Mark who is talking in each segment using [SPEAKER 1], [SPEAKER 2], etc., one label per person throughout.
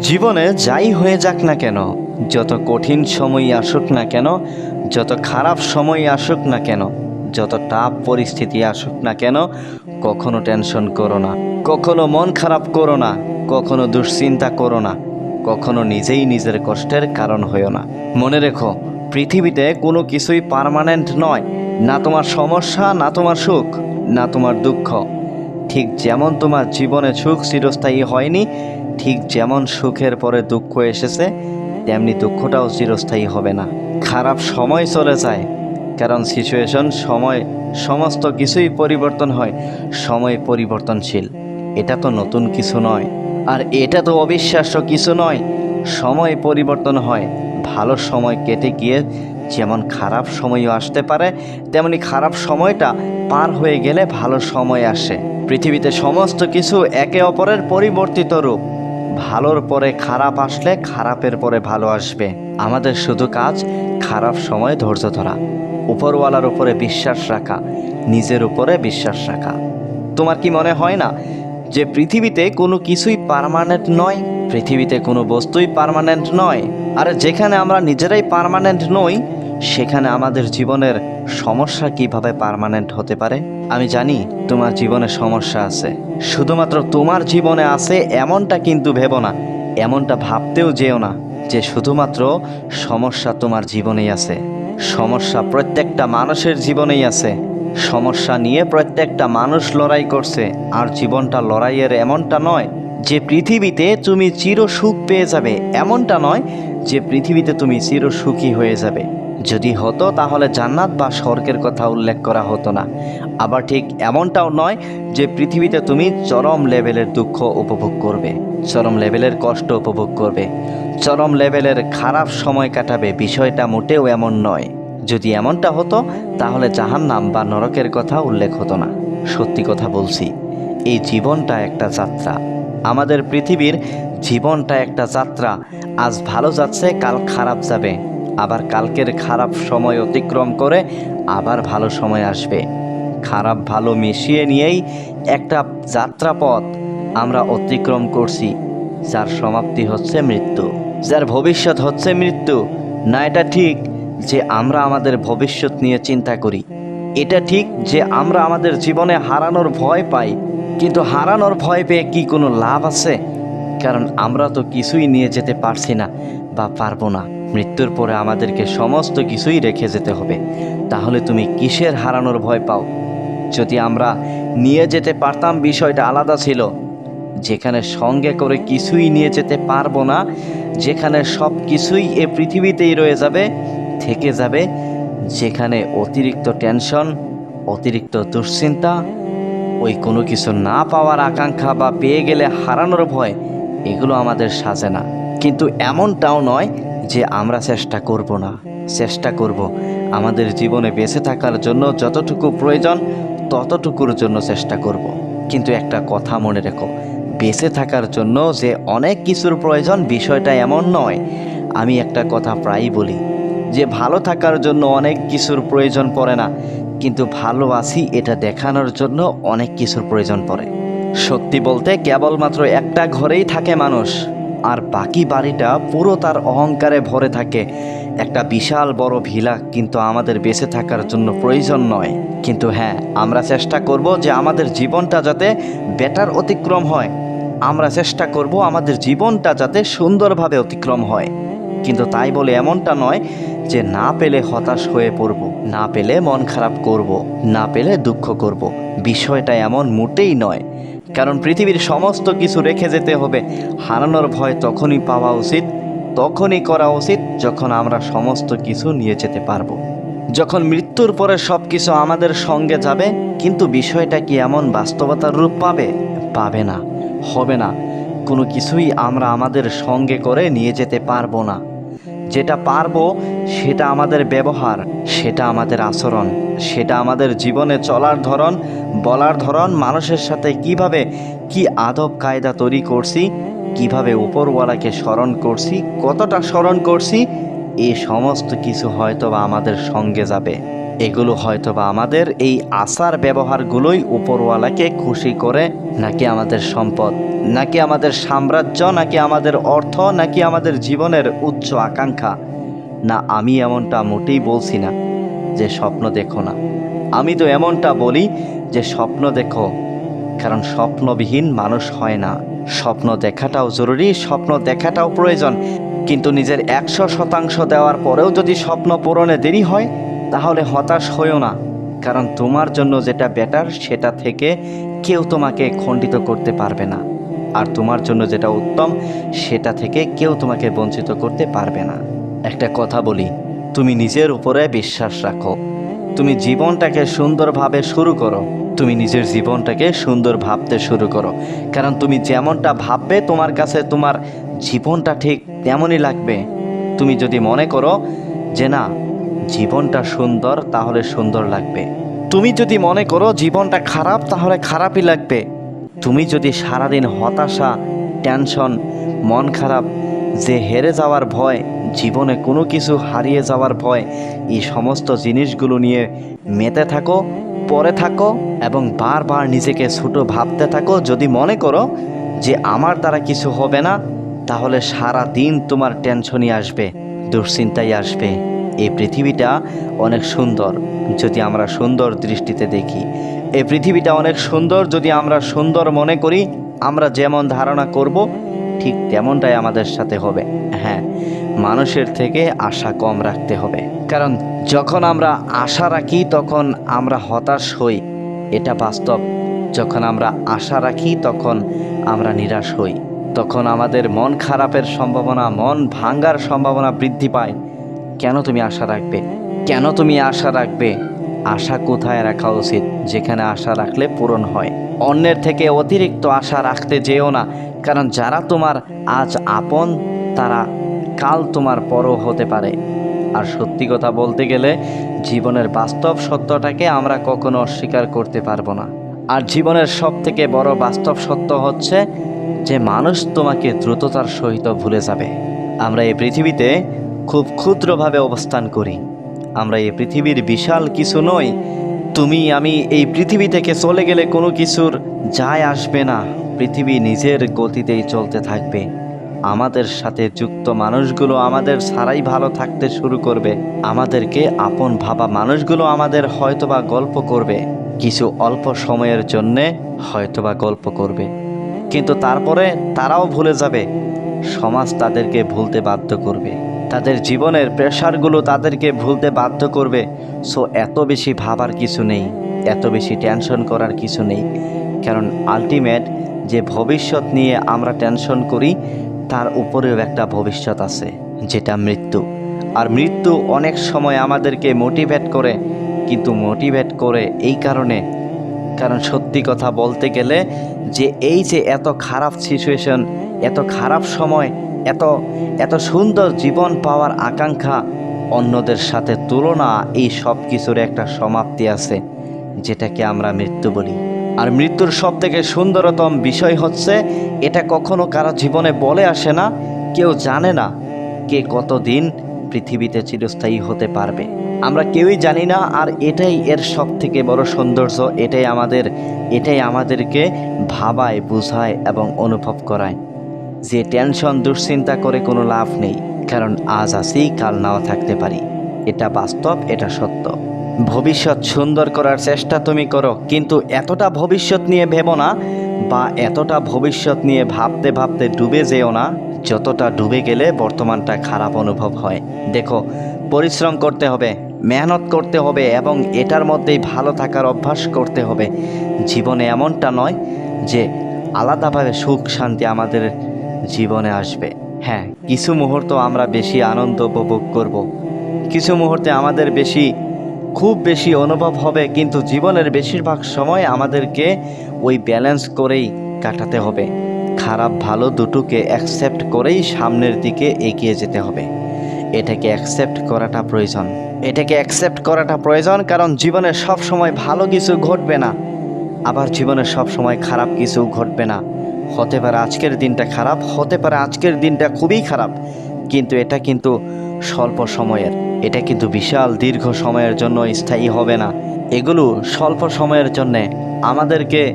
[SPEAKER 1] জীবনে যাই হয়ে যাক না কেন, যত কঠিন সময় আসুক না কেন, যত খারাপ সময় আসুক না কেন, যত টাফ পরিস্থিতি আসুক না কেন, কখনো টেনশন করো না, কখনো মন খারাপ করো না, কখনো দুশ্চিন্তা করো না, কখনো নিজেই নিজের কষ্টের কারণ হইও না। মনে রেখো, পৃথিবীতে কোনো কিছুই পার্মানেন্ট নয়, না তোমার সমস্যা, না তোমার সুখ, না তোমার দুঃখ। ঠিক যেমন তোমার জীবনে সুখ চিরস্থায়ী হয়নি ঠিক যেমন সুখের পরে দুঃখ এসেছে, তেমনি দুঃখটাও চিরস্থায়ী হবে না। খারাপ সময় চলে যায়, কারণ সিচুয়েশন সময়, সমস্ত কিছুই পরিবর্তন হয়, সময় পরিবর্তনশীল। এটা তো নতুন কিছু নয়। আর এটা তো অবিশ্বাস্য কিছু নয়, সময় পরিবর্তন হয়। ভালো সময় কেটে গিয়ে যেমন খারাপ সময়ও আসতে পারে, তেমনি খারাপ সময়টা পার হয়ে গেলে ভালো সময় আসে। পৃথিবীতে সমস্ত কিছু একে অপরের পরিবর্তিত রূপ। ভালোর পরে খারাপ আসলে খারাপের পরে ভালো আসবে। আমাদের শুধু কাজ খারাপ সময় ধৈর্য ধরা, উপরওয়ালার উপরে বিশ্বাস রাখা, নিজের উপরে বিশ্বাস রাখা। তোমার কি মনে হয় না যে পৃথিবীতে কোনো কিছুই পার্মানেন্ট নয়? পৃথিবীতে কোনো বস্তুই পার্মানেন্ট নয়। আর যেখানে আমরা নিজেরাই পার্মানেন্ট নই, সেখানে আমাদের জীবনের সমস্যা কীভাবে পার্মানেন্ট হতে পারে? আমি জানি তোমার জীবনে সমস্যা আছে। শুধুমাত্র তোমার জীবনে আছে এমনটা কিন্তু ভেবো না। এমনটা ভাবতেও যেও না যে শুধুমাত্র সমস্যা তোমার জীবনেই আছে। সমস্যা প্রত্যেকটা মানুষের জীবনেই আছে। সমস্যা নিয়ে প্রত্যেকটা মানুষ লড়াই করছে। আর জীবনটা লড়াইয়ের এমনটা নয় যে পৃথিবীতে তুমি চির সুখ পেয়ে যাবে। এমনটা নয় যে পৃথিবীতে তুমি চির সুখী হয়ে যাবে। যদি হতো তাহলে জান্নাত বা স্বর্গের কথা উল্লেখ করা হতো না। আবার ঠিক এমনটাও নয় যে পৃথিবীতে তুমি চরম লেভেলের দুঃখ উপভোগ করবে, চরম লেভেলের কষ্ট উপভোগ করবে, চরম লেভেলের খারাপ সময় কাটাবে, বিষয়টা মোটেও এমন নয়। যদি এমনটা হতো, তাহলে জাহান্নাম বা নরকের কথা উল্লেখ হতো না। সত্যি কথা বলছি, এই জীবনটা একটা যাত্রা। আমাদের পৃথিবীর জীবনটা একটা যাত্রা। আজ ভালো যাচ্ছে, কাল খারাপ যাবে। আবার কালকের খারাপ সময় অতিক্রম করে আবার ভালো সময় আসবে। খারাপ ভালো মিশিয়ে নিয়েই একটা যাত্রাপথ আমরা অতিক্রম করছি, যার সমাপ্তি হচ্ছে মৃত্যু। যার ভবিষ্যৎ হচ্ছে মৃত্যু, না এটা ঠিক যে আমরা আমাদের ভবিষ্যৎ নিয়ে চিন্তা করি। এটা ঠিক যে আমরা আমাদের জীবনে হারানোর ভয় পাই, কিন্তু হারানোর ভয় পেয়ে কি কোনো লাভ আছে? কারণ আমরা তো কিছুই নিয়ে যেতে পারছি না বা পারব না। মৃত্যুর পরে আমাদেরকে সমস্ত কিছুই রেখে যেতে হবে। তাহলে তুমি কিসের হারানোর ভয় পাও? যদি আমরা নিয়ে যেতে পারতাম, বিষয়টা আলাদা ছিল। যেখানে সঙ্গে করে কিছুই নিয়ে যেতে পারব না, যেখানে সব কিছুই এ পৃথিবীতেই রয়ে যাবে, থেকে যাবে, যেখানে অতিরিক্ত টেনশন, অতিরিক্ত দুশ্চিন্তা, ওই কোনো কিছু না পাওয়ার আকাঙ্ক্ষা বা পেয়ে গেলে হারানোর ভয়, এগুলো আমাদের সাজে না। কিন্তু এমনটাও নয় যে আমরা চেষ্টা করব না, চেষ্টা করব আমাদের জীবনে বেঁচে থাকার জন্য যতটুকু প্রয়োজন ততটুকুর জন্য চেষ্টা করব। কিন্তু একটা কথা মনে রেখো, বেঁচে থাকার জন্য যে অনেক কিছুর প্রয়োজন বিষয়টা এমন নয়। আমি একটা কথা প্রায়ই বলি, যে ভালো থাকার জন্য অনেক কিছুর প্রয়োজন পড়ে না, কিন্তু ভালো আছি এটা দেখানোর জন্য অনেক কিছুর প্রয়োজন পড়ে। সত্যি বলতে কেবলমাত্র একটা ঘরেই থাকে মানুষ। আর বাকি বাড়িটা পুরো তার অহংকারে ভরে থাকে। একটা বিশাল বড় ভিলা কিন্তু আমাদের বেঁচে থাকার জন্য প্রয়োজন নয়। কিন্তু হ্যাঁ আমরা চেষ্টা করব যে আমাদের জীবনটা যাতে বেটার অতিক্রম হয়। আমরা চেষ্টা করব আমাদের জীবনটা যাতে সুন্দরভাবে অতিক্রম হয়। কিন্তু তাই বলে এমনটা নয় যে না পেলে হতাশ হয়ে পড়ব, না পেলে মন খারাপ করব, না পেলে দুঃখ করব। বিষয়টা এমন মোটেই নয়। কারণ পৃথিবীর সমস্ত কিছু রেখে যেতে হবে। হারানোর ভয় তখনই পাওয়া উচিত, তখনই করা উচিত যখন আমরা সমস্ত কিছু নিয়ে যেতে পারব। যখন মৃত্যুর পরে সব কিছু আমাদের সঙ্গে যাবে, কিন্তু বিষয়টা কি এমন বাস্তবতার রূপ পাবে? পাবে না, হবে না। কোনো কিছুই আমরা আমাদের সঙ্গে করে নিয়ে যেতে পারব না। যেটা পারব, সেটা আমাদের ব্যবহার, সেটা আমাদের আচরণ, সেটা আমাদের জীবনে চলার ধরন বলার ধরন, মানুষের সাথে কীভাবে কি আদব কায়দা তৈরি করছি, কীভাবে উপরওয়ালাকে স্মরণ করছি, কতটা স্মরণ করছি এই সমস্ত কিছু হয়তো বা আমাদের সঙ্গে যাবে। এগুলো হয়তোবা আমাদের এই আচার ব্যবহারগুলোই উপরওয়ালাকে খুশি করে, নাকি আমাদের সম্পদ, নাকি আমাদের সাম্রাজ্য, নাকি আমাদের অর্থ, নাকি আমাদের জীবনের উচ্চ আকাঙ্ক্ষা। না, আমি এমনটা মোটেই বলছি না যে স্বপ্ন দেখো না। আমি তো এমনটা বলি যে স্বপ্ন দেখো, কারণ স্বপ্নবিহীন মানুষ হয় না। স্বপ্ন দেখাটাও জরুরি, স্বপ্ন দেখাটাও প্রয়োজন। কিন্তু নিজের একশো শতাংশ দেওয়ার পরেও যদি স্বপ্ন পূরণে দেরি হয়, তাহলে হতাশ হইও না। কারণ তোমার জন্য যেটা বেটার সেটা থেকে কেউ তোমাকে খণ্ডিত করতে পারবে না। আর তোমার জন্য যেটা উত্তম, সেটা থেকে কেউ তোমাকে বঞ্চিত করতে পারবে না। একটা কথা বলি, তুমি নিজের উপরে বিশ্বাস রাখো। তুমি জীবনটাকে সুন্দরভাবে শুরু করো। তুমি নিজের জীবনটাকে সুন্দর ভাবতে শুরু করো। কারণ তুমি যেমনটা ভাববে, তোমার কাছে তোমার জীবনটা ঠিক তেমনই লাগবে। তুমি যদি মনে করো যে না, জীবনটা সুন্দর, তাহলে সুন্দর লাগবে। তুমি যদি মনে করো জীবনটা খারাপ, তাহলে খারাপই লাগবে। তুমি যদি সারাদিন হতাশা, টেনশন, মন খারাপ যে হেরে যাওয়ার ভয়, জীবনে কোনো কিছু হারিয়ে যাওয়ার ভয়, এই সমস্ত জিনিসগুলো নিয়ে মেতে থাকো পরে থাকো এবং বারবার নিজেকে ছোট ভাবতে থাকো। যদি মনে করো যে আমার দ্বারা কিছু হবে না, তাহলে সারা দিন তোমার টেনশনই আসবে, দুশ্চিন্তাই আসবে। এই পৃথিবীটা অনেক সুন্দর যদি আমরা সুন্দর দৃষ্টিতে দেখি। এই পৃথিবীটা অনেক সুন্দর যদি আমরা সুন্দর মনে করি, আমরা যেমন ধারণা করব ঠিক তেমনটাই আমাদের সাথে হবে। হ্যাঁ মানুষের থেকে আশা কম রাখতে হবে। কারণ যখন আমরা আশা রাখি, তখন আমরা হতাশ হই। এটা বাস্তব। যখন আমরা আশা রাখি, তখন আমরা নিরাশ হই। তখন আমাদের মন খারাপের সম্ভাবনা, মন ভাঙ্গার সম্ভাবনা বৃদ্ধি পায়। কেন তুমি আশা রাখবে? কেন তুমি আশা রাখবে? আশা কোথায় রাখা উচিত? যেখানে আশা রাখলে পূরণ হয়। অন্যের থেকে অতিরিক্ত আশা রাখতে যেও না। কারণ যারা তোমার আজ আপন, তারা কাল তোমার পরও হতে পারে। আর সত্যি কথা বলতে গেলে, জীবনের বাস্তব সত্যটাকে আমরা কখনো অস্বীকার করতে পারব না। আর জীবনের সব থেকে বড় বাস্তব সত্য হচ্ছে যে মানুষ তোমাকে দ্রুততার সহিত ভুলে যাবে। আমরা এই পৃথিবীতে খুব ক্ষুদ্রভাবে অবস্থান করি। আমরা এই পৃথিবীর বিশাল কিছু নই। তুমি, আমি এই পৃথিবী থেকে চলে গেলে কোনো কিছুর যায় আসবে না, পৃথিবী নিজের গতিতেই চলতে থাকবে। আমাদের সাথে যুক্ত মানুষগুলো আমাদের ছাড়াই ভালো থাকতে শুরু করবে। আমাদেরকে আপন ভাবা মানুষগুলো আমাদের হয়তোবা গল্প করবে। কিছু অল্প সময়ের জন্যে হয়তোবা গল্প করবে। কিন্তু তারপরে তারাও ভুলে যাবে। সমাজ তাদেরকে ভুলতে বাধ্য করবে। তাদের জীবনের প্রেশারগুলো তাদেরকে ভুলতে বাধ্য করবে। সো এত বেশি ভাবার কিছু নেই, এত বেশি টেনশন করার কিছু নেই। কারণ আলটিমেট যে ভবিষ্যৎ নিয়ে আমরা টেনশন করি, তার উপরেও একটা ভবিষ্যৎ আছে, যেটা মৃত্যু। আর মৃত্যু অনেক সময় আমাদেরকে মোটিভেট করে, কিন্তু মোটিভেট করে এই কারণে। কারণ সত্যি কথা বলতে গেলে, যে এই যে এত খারাপ সিচুয়েশন এত খারাপ সময়, এত এত সুন্দর জীবন পাওয়ার আকাঙ্ক্ষা, অন্যদের সাথে তুলনা এই সব কিছুর একটা সমাপ্তি আছে, যেটাকে আমরা মৃত্যু বলি। আর মৃত্যুর সব থেকে সুন্দরতম বিষয় হচ্ছে, এটা কখনো কারও জীবনে বলে আসে না, কেউ জানে না কে কতদিন পৃথিবীতে চিরস্থায়ী হতে পারবে। আমরা কেউই জানি না, আর এটাই এর সব থেকে বড় সৌন্দর্য, এটাই আমাদের, এটাই আমাদেরকে ভাবায়, বুঝায় এবং অনুভব করায়। যে টেনশন, দুশ্চিন্তা করে কোনো লাভ নেই, কারণ আজ আসি কাল নাও থাকতে পারি। এটা বাস্তব, এটা সত্য। ভবিষ্যৎ সুন্দর করার চেষ্টা তুমি করো, কিন্তু এতটা ভবিষ্যৎ নিয়ে ভেবো না বা এতটা ভবিষ্যৎ নিয়ে ভাবতে ভাবতে ডুবে যেও না, যতটা ডুবে গেলে বর্তমানটা খারাপ অনুভব হয় দেখো, পরিশ্রম করতে হবে, মেহনত করতে হবে এবং এটার মধ্যেই ভালো থাকার অভ্যাস করতে হবে জীবনে এমনটা নয় যে আলাদাভাবে সুখ শান্তি আমাদের জীবনে আসবে হ্যাঁ কিছু মুহূর্ত আমরা বেশি আনন্দ উপভোগ করব। কিছু মুহূর্তে আমাদের বেশি খুব বেশি অনুভব হবে, কিন্তু জীবনের বেশিরভাগ সময় আমাদেরকে ওই ব্যালেন্স করেই কাটাতে হবে। খারাপ ভালো দুটোকে অ্যাকসেপ্ট করেই সামনের দিকে এগিয়ে যেতে হবে। এটাকে অ্যাকসেপ্ট করাটা প্রয়োজন। এটাকে অ্যাকসেপ্ট করাটা প্রয়োজন কারণ জীবনে সব সময় ভালো কিছু ঘটবে না। আবার জীবনে সব সময় খারাপ কিছু ঘটবে না। হতে পারে আজকের দিনটা খারাপ, হতে পারে আজকের দিনটা খুবই খারাপ, কিন্তু এটা কিন্তু স্বল্প সময়ের। এটা কিন্তু বিশাল দীর্ঘ সময়ের জন্য স্থায়ী হবে না। এগুলো স্বল্প সময়ের জন্যে আমাদেরকে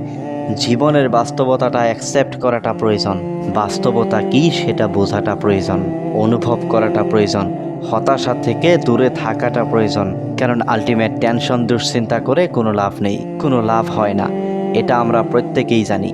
[SPEAKER 1] জীবনের বাস্তবতাটা অ্যাকসেপ্ট করাটা প্রয়োজন। বাস্তবতা কি সেটা বোঝাটা প্রয়োজন। অনুভব করাটা প্রয়োজন। হতাশা থেকে দূরে থাকাটা প্রয়োজন। কারণ আলটিমেট টেনশন দুশ্চিন্তা করে কোনো লাভ নেই। কোনো লাভ হয় না। এটা আমরা প্রত্যেকেই জানি।